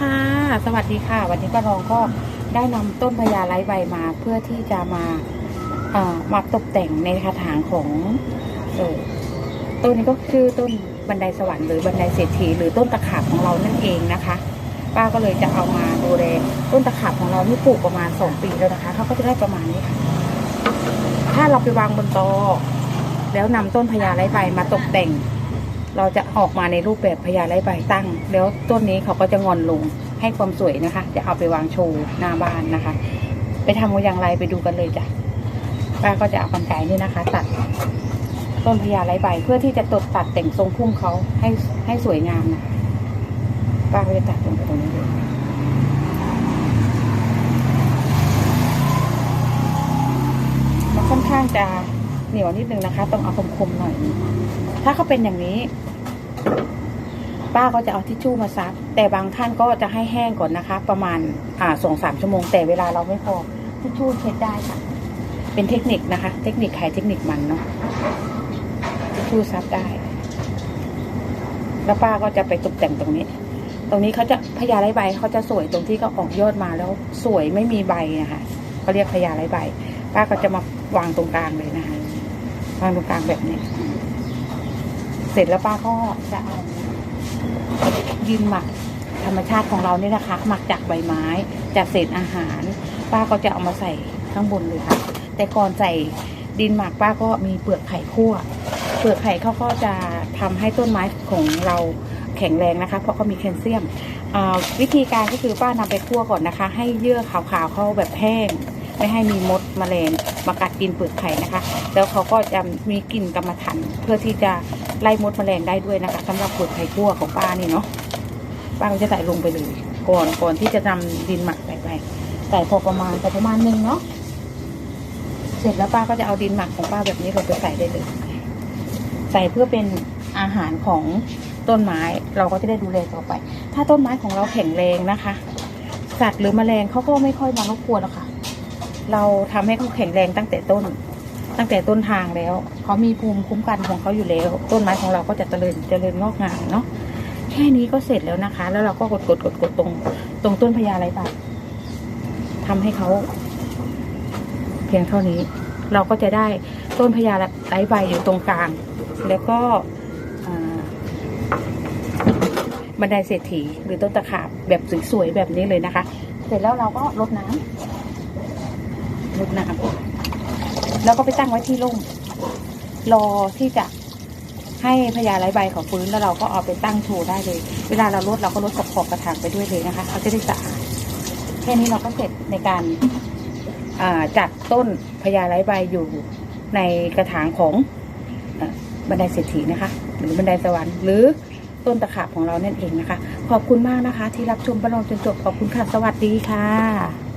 ค่ะ สวัสดีค่ะ วันนี้ป้ารองก็ได้นำต้นพญาไร้ใบมาเพื่อที่จะมาเอ่อมาตกแต่งในกระถางของออต้นนี้ก็คือต้นบันไดสวรรค์หรือบันไดเศรษฐีหรือต้นตะขาบของเรานั่นเองนะคะ ป้าก็เลยจะเอามาดูแลต้นตะขาบของเราที่ปลูกประมาณสองปีแล้วนะคะเขาก็จะได้ประมาณนี้ค่ะ ถ้าเราไปวางบนโตะแล้วนำต้นพญาไร้ใบมาตกแต่ง เราจะออกมาในรูปแบบพญาไร้ใบตั้ง แล้วต้นนี้เขาก็จะงอนลงให้ความสวยนะคะ จะเอาไปวางโชว์หน้าบ้านนะคะ ไปทำกันอย่างไรไปดูกันเลยจ้ะป้าก็จะเอากรรไกรนี่นะคะ ตัดต้นพญาไร้ใบเพื่อที่จะตดตัดแต่งทรงพุ่มเขาให้ให้สวยงามนะป้าก็จะตัดตรงไปตรงนี้เลยมันค่อนข้างจะเหนียวนิดนึงนะคะ ต้องเอาคมๆหน่อย ถ้าเขาเป็นอย่างนี้ ป้าก็จะเอาทิชชู่มาซับแต่บางท่านก็จะให้แห้งก่อนนะคะ ประมาณอ่าสองสามชั่วโมง แต่เวลาเราไม่พอทิชชู่เช็ดได้ค่ะ เป็นเทคนิคนะคะ เทคนิคใครเทคนิคมันเนาะทิชชู่ซับได้ แล้วป้าก็จะไปตกแต่งตรงนี้ตรงนี้เขาจะพญาไร้ใบเขาจะสวยตรงที่เขาออกยอดมาแล้วสวยไม่มีใบนะคะเขาเรียกพญาไร้ใบ ป้าก็จะมาวางตรงกลางเลยนะคะวางตรงกลางแบบนี้ เสร็จแล้วป้าก็จะเอาดินหมักธรรมชาติของเราเนี่ยนะคะ หมักจากใบไม้จากเศษอาหาร ป้าก็จะเอามาใส่ข้างบนเลยค่ะ แต่ก่อนใส่ดินหมักป้าก็มีเปลือกไข่คั่ว เปลือกไข่เขาก็จะทำให้ต้นไม้ของเราแข็งแรงนะคะ เพราะเขามีแคลเซียมวิธีการก็คือป้านำไปคั่วก่อนนะคะ ให้เยื่อขาวๆเขาแบบแห้งไม่ให้มีมดแมลงมากัดกินเปลือกไข่นะคะ แล้วเขาก็จะมีกลิ่นกรรมฐานเพื่อที่จะ ไล่มดแมลงได้ด้วยนะคะสำหรับเปลือกไข่คั่วของป้านี่เนาะป้าก็จะใส่ลงไปเลยก่อนก่อนที่จะนำดินหมักใส่ไปใส่พอประมาณแต่ประมาณหนึงเนาะเสร็จแล้วป้าก็จะเอาดินหมักของป้าแบบนี้ลงไปใส่ได้เลย ใส่เพื่อเป็นอาหารของต้นไม้เราก็จะได้ดูแลต่อไป ถ้าต้นไม้ของเราแข็งแรงนะคะ สัตว์หรือแมลงเขาก็ไม่ค่อยมารบกวนหรอกค่ะ เราทำให้เขาแข็งแรงตั้งแต่ต้น ตั้งแต่ต้นทางแล้วเขามีภูมิคุ้มกันของเขาอยู่แล้ว ต้นไม้ของเราก็จะเจริญเจริญงอกงามเนาะแค่นี้ก็เสร็จแล้วนะคะ แล้วเราก็กดกดกดกดตรง ตรงต้นพญาไรบาทำให้เขาเพียงเท่านี้ เราก็จะได้ต้นพญาไรใบอยู่ตรงกลาง แล้วก็บันไดเศรษฐีหรือต้นตะขาบแบบสวยๆแบบนี้เลยนะคะ เสร็จแล้วเราก็รดน้ำรดน้ำ แล้วก็ไปตั้งไว้ที่ร่มรอที่จะให้พญาไร้ใบเขาฟื้นแล้วเราก็เอาไปตั้งโชว์ได้เลย เวลาเราลดเราก็ลดขอบขอบกระถางไปด้วยเลยนะคะเขาจะได้สะอาดแค่นี้เราก็เสร็จในการจัดต้นพญาไร้ใบอยู่ในกระถางของอบันไดเศรษฐีนะคะ หรือบันไดสวรรค์หรือต้นตะขาบของเรานั่นเองนะคะ ขอบคุณมากนะคะ ที่รับชมประลองจนจบขอบคุณค่ะสวัสดีค่ะ